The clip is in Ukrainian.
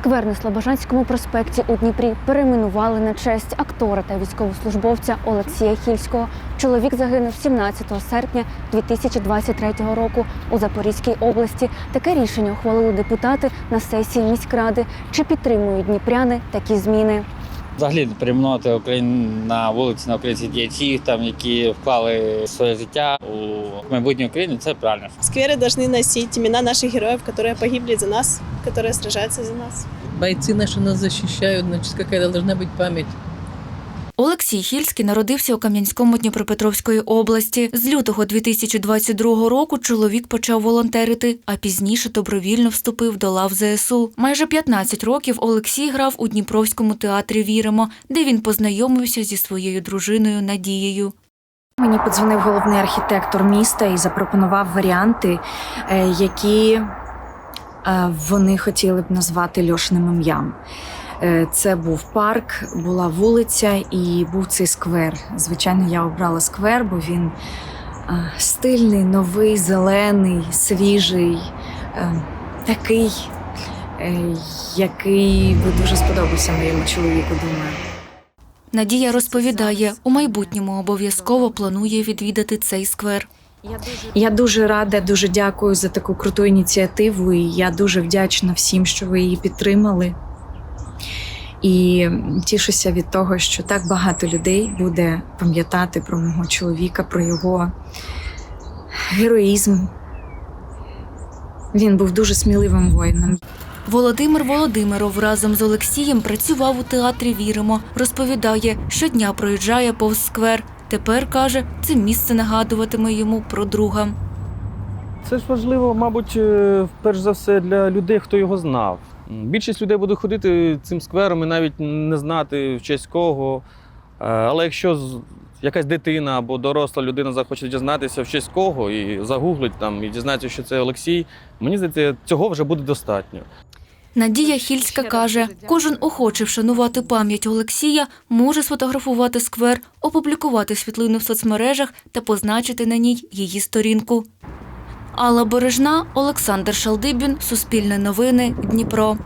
Сквер на Слобожанському проспекті у Дніпрі перейменували на честь актора та військовослужбовця Олексія Хільського. Чоловік загинув 17 серпня 2023 року у Запорізькій області. Таке рішення ухвалили депутати на сесії міськради. Чи підтримують дніпряни такі зміни? Взагалі перейменувати Україну на вулиці на українських діячів, там які вклали своє життя у майбутнє України, це правильно. Скверы должны носить имена наших героев, которые погибли за нас, которые сражаются за нас. Бойцы наши нас защищают, значит, какая должна быть память. Олексій Хільський народився у Кам'янському Дніпропетровської області. З лютого 2022 року чоловік почав волонтерити, а пізніше добровільно вступив до лав ЗСУ. Майже 15 років Олексій грав у Дніпровському театрі Віримо, де він познайомився зі своєю дружиною Надією. Мені подзвонив головний архітектор міста і запропонував варіанти, е, які е, вони хотіли б назвати Льошним ім'ям. Е, Це був парк, була вулиця і був цей сквер. Звичайно, я обрала сквер, бо він е, стильний, новий, зелений, свіжий, е, такий, який би дуже сподобався моєму чоловіку, думаю. Надія розповідає, у майбутньому обов'язково планує відвідати цей сквер. Я дуже рада, дуже дякую за таку круту ініціативу. І я дуже вдячна всім, що ви її підтримали. І тішуся від того, що так багато людей буде пам'ятати про мого чоловіка, про його героїзм. Він був дуже сміливим воїном. Володимир Володимиров разом з Олексієм працював у театрі Віримо. Розповідає, щодня проїжджає повз сквер. Тепер каже, це місце нагадуватиме йому про друга. Це ж важливо, мабуть, е, перш за все для людей, хто його знав. Більшість людей буде ходити цим сквером і навіть не знати в честь кого. Е, Але якщо якась дитина або доросла людина захоче дізнатися в честь кого і загуглить там і дізнається, що це Олексій, мені здається, цього вже буде достатньо. Надія Хільська каже, кожен охоче вшанувати пам'ять Олексія може сфотографувати сквер, опублікувати світлину в соцмережах та позначити на ній її сторінку. Алла Бережна, Олександр Шалдибін, Суспільне новини, Дніпро.